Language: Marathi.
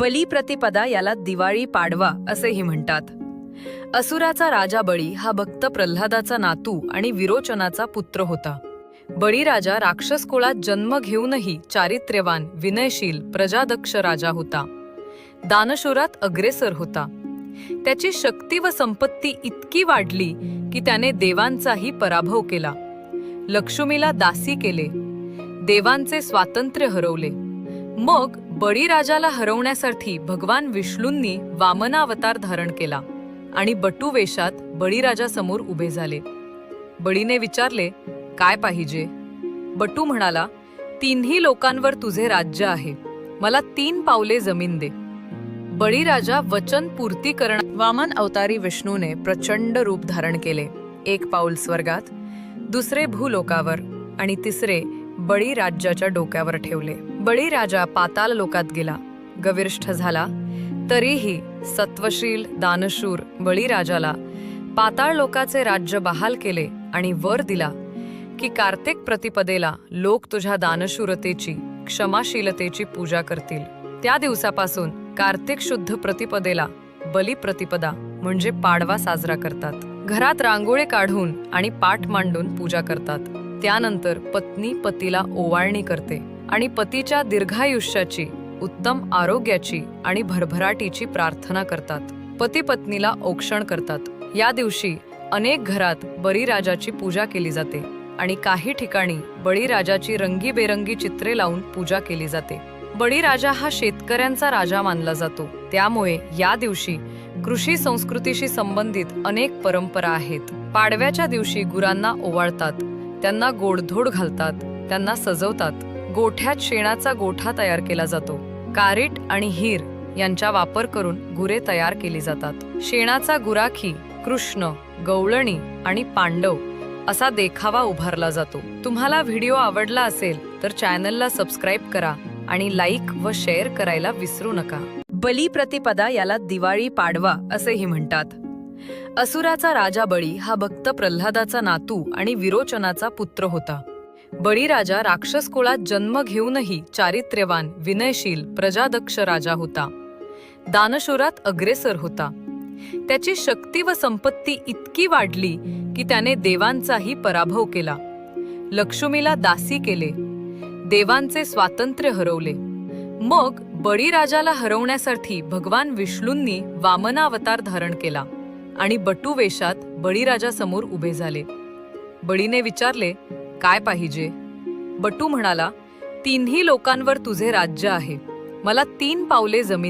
बलिप्रतिपदा याला दिवाळी पाडवा असेही म्हणतात. असुराचा राजा बळी हा भक्त प्रल्हादाचा नातू आणि विरोचनाचा पुत्र होता. बळीराजा राक्षस कुळात जन्म घेऊनही चारित्र्यवान विनयशील प्रजादक्ष राजा होता. दानशुरात अग्रेसर होता. त्याची शक्ती व संपत्ती इतकी वाढली की त्याने देवांचाही पराभव केला. लक्ष्मीला दासी केले. देवांचे स्वातंत्र्य हरवले. मग बळीराजाला हरवण्यासाठी भगवान विष्णूंनी वामनावतार धारण केला आणि बटू वेशात बळीराजासमोर उभे झाले. बळीने विचारले काय पाहिजे? बटू म्हणाला तिन्ही लोकांवर तुझे राज्य आहे. मला तीन पावले जमीन दे. बळीराजा वचन पूर्ती करण वामन अवतारी विष्णूने प्रचंड रूप धारण केले. एक पाऊल स्वर्गात दुसरे भूलोकावर आणि तिसरे बळीराजाच्या डोक्यावर ठेवले. बळीराजा पाताल लोकात गेला. गविष्ठ झाला. तरीही सत्वशील दानशूर बळीराजाला पाताळ लोकाचे राज्य बहाल केले आणि वर दिला की कार्तिक प्रतिपदेला लोक तुझ्या दानशूरतेची क्षमाशीलतेची पूजा करतील. त्या दिवसापासून कार्तिक शुद्ध प्रतिपदेला बली प्रतिपदा म्हणजे पाडवा साजरा करतात. घरात रांगोळे काढून आणि पाठ मांडून पूजा करतात. त्यानंतर पत्नी पतीला ओवाळणी करते. आणि पतीच्या दीर्घायुष्याची उत्तम आरोग्याची आणि भरभराटीची प्रार्थना करतात. पती पत्नीला औक्षण करतात. या दिवशी अनेक घरात बळीराजाची पूजा केली जाते आणि काही ठिकाणी बळीराजाची रंगीबेरंगी चित्रे लावून पूजा केली जाते. बळीराजा हा शेतकऱ्यांचा राजा मानला जातो. त्यामुळे या दिवशी कृषी संस्कृतीशी संबंधित अनेक परंपरा आहेत. पाडव्याच्या दिवशी गुरांना ओवाळतात त्यांना गोडधोड घालतात त्यांना सजवतात. गोठ्यात शेणाचा गोठा तयार केला जातो. कारीट आणि हीर यांचा वापर करून गुरे तयार केली जातात. शेणाचा गुराखी कृष्ण गवळणी आणि पांडव असा देखावा उभारला जातो. तुम्हाला व्हिडिओ आवडला असेल तर चॅनलला सबस्क्राईब करा आणि लाईक व शेअर करायला विसरू नका. बलिप्रतिपदा याला दिवाळी पाडवा असेही म्हणतात. असुराचा राजा बळी हा भक्त प्रल्हादाचा नातू आणि विरोचनाचा पुत्र होता. बळीराजा राक्षस कुळात जन्म घेऊनही चारित्र्यवान विनयशील प्रजादक्ष राजा होता. दानशुरात अग्रेसर होता. त्याची शक्ती व संपत्ती इतकी वाढली की त्याने देवांचाही पराभव केला. लक्ष्मीला दासी केले. देवांचे स्वातंत्र्य हरवले. मग बळीराजाला हरवण्यासाठी भगवान विष्णूंनी वामनावतार धारण केला आणि बटू वेशात बळीराजासमोर उभे झाले. बळीने विचारले काय पाहिजे? बटू म्हणाला तिन्ही लोकांवर तुझे राज्य आहे. मला तीन पावले जमीन